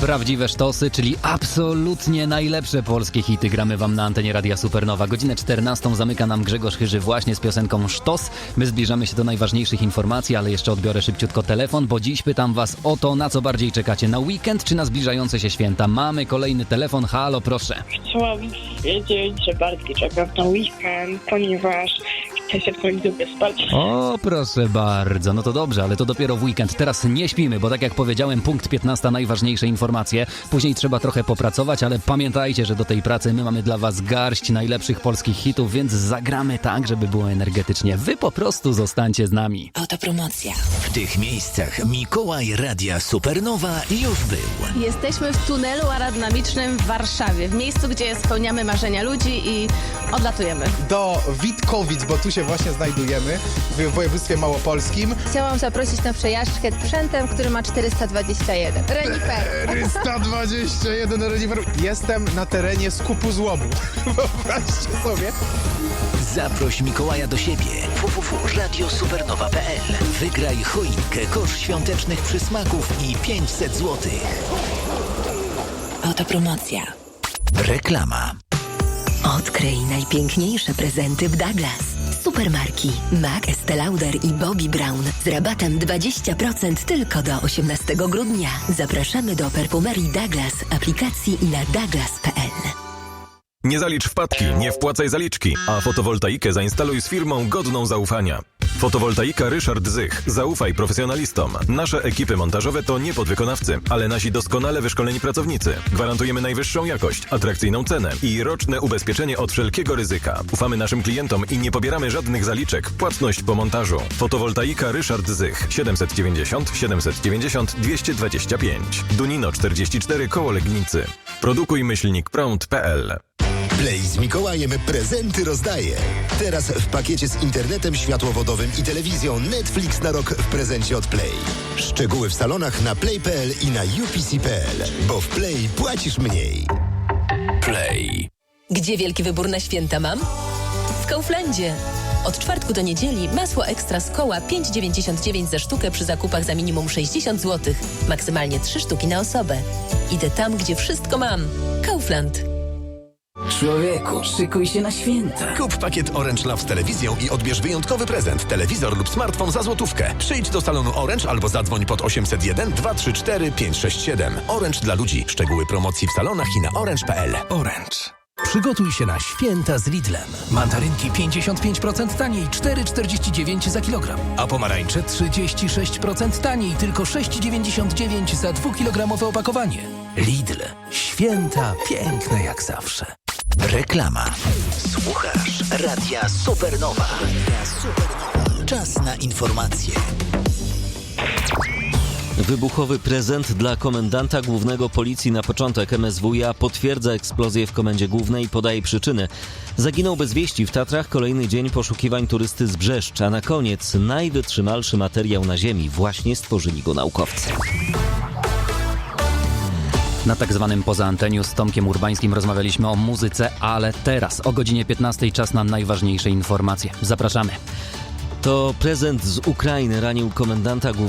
Prawdziwe sztosy, czyli absolutnie najlepsze polskie hity gramy wam na antenie Radia Supernowa. Godzinę 14 zamyka nam Grzegorz Chyży właśnie z piosenką Sztos. My zbliżamy się do najważniejszych informacji, ale jeszcze odbiorę szybciutko telefon, bo dziś pytam was o to, na co bardziej czekacie, na weekend czy na zbliżające się święta. Mamy kolejny telefon, halo proszę. Chciałabym wiedzieć, że bardziej czekam na weekend, ponieważ się w końcu wyspać. O, proszę bardzo. No to dobrze, ale to dopiero w weekend. Teraz nie śpimy, bo tak jak powiedziałem, punkt 15 najważniejsze informacje. Później trzeba trochę popracować, ale pamiętajcie, że do tej pracy my mamy dla was garść najlepszych polskich hitów, więc zagramy tak, żeby było energetycznie. Wy po prostu zostańcie z nami. Autopromocja. W tych miejscach Mikołaj Radia Supernowa już był. Jesteśmy w tunelu aerodynamicznym w Warszawie, w miejscu, gdzie spełniamy marzenia ludzi i odlatujemy. do Witkowic, bo tu się właśnie znajdujemy, w województwie małopolskim. Chciałam zaprosić na przejażdżkę sprzętem, który ma 421. Renifer. 421 renifer. Jestem na terenie skupu złomu. Wyobraźcie sobie. Zaproś Mikołaja do siebie. www.radiosupernowa.pl Wygraj choinkę, kosz świątecznych przysmaków i 500 zł. Autopromocja. Reklama. Odkryj najpiękniejsze prezenty w Douglas. Supermarki Mac, Estee Lauder i Bobbi Brown z rabatem 20% tylko do 18 grudnia. Zapraszamy do perfumerii Douglas, aplikacji na douglas.pl. Nie zalicz wpadki, nie wpłacaj zaliczki, a fotowoltaikę zainstaluj z firmą godną zaufania. Fotowoltaika Ryszard Zych. Zaufaj profesjonalistom. Nasze ekipy montażowe to nie podwykonawcy, ale nasi doskonale wyszkoleni pracownicy. Gwarantujemy najwyższą jakość, atrakcyjną cenę i roczne ubezpieczenie od wszelkiego ryzyka. Ufamy naszym klientom i nie pobieramy żadnych zaliczek. Płatność po montażu. Fotowoltaika Ryszard Zych. 790 790 225. Dunino 44 koło Legnicy. Produkuj myślnik prąd.pl Play z Mikołajem prezenty rozdaje. Teraz w pakiecie z internetem światłowodowym i telewizją Netflix na rok w prezencie od Play. Szczegóły w salonach na play.pl i na upc.pl, bo w Play płacisz mniej. Play. Gdzie wielki wybór na święta mam? W Kauflandzie. Od czwartku do niedzieli masło ekstra z koła 5,99 za sztukę przy zakupach za minimum 60 zł. Maksymalnie 3 sztuki na osobę. Idę tam, gdzie wszystko mam. Kaufland. Człowieku, szykuj się na święta. Kup pakiet Orange Love z telewizją i odbierz wyjątkowy prezent. Telewizor lub smartfon za złotówkę. Przyjdź do salonu Orange albo zadzwoń pod 801 234 567. Orange dla ludzi. Szczegóły promocji w salonach i na orange.pl. Orange. Przygotuj się na święta z Lidlem. Mandarynki 55% taniej, 4,49 za kilogram. A pomarańcze 36% taniej, tylko 6,99 za 2-kilogramowe opakowanie. Lidl. Święta piękne jak zawsze. Reklama. Słuchasz Radia Supernowa. Czas na informacje. Wybuchowy prezent dla komendanta głównego policji na początek MSWiA potwierdza eksplozję w komendzie głównej i podaje przyczyny. Zaginął bez wieści w Tatrach kolejny dzień poszukiwań turysty z Brzeszcz, a na koniec najwytrzymalszy materiał na Ziemi. Właśnie stworzyli go naukowcy. Na tak zwanym poza anteniu z Tomkiem Urbańskim rozmawialiśmy o muzyce, ale teraz o godzinie 15 czas na najważniejsze informacje. Zapraszamy. To prezent z Ukrainy ranił komendanta głównego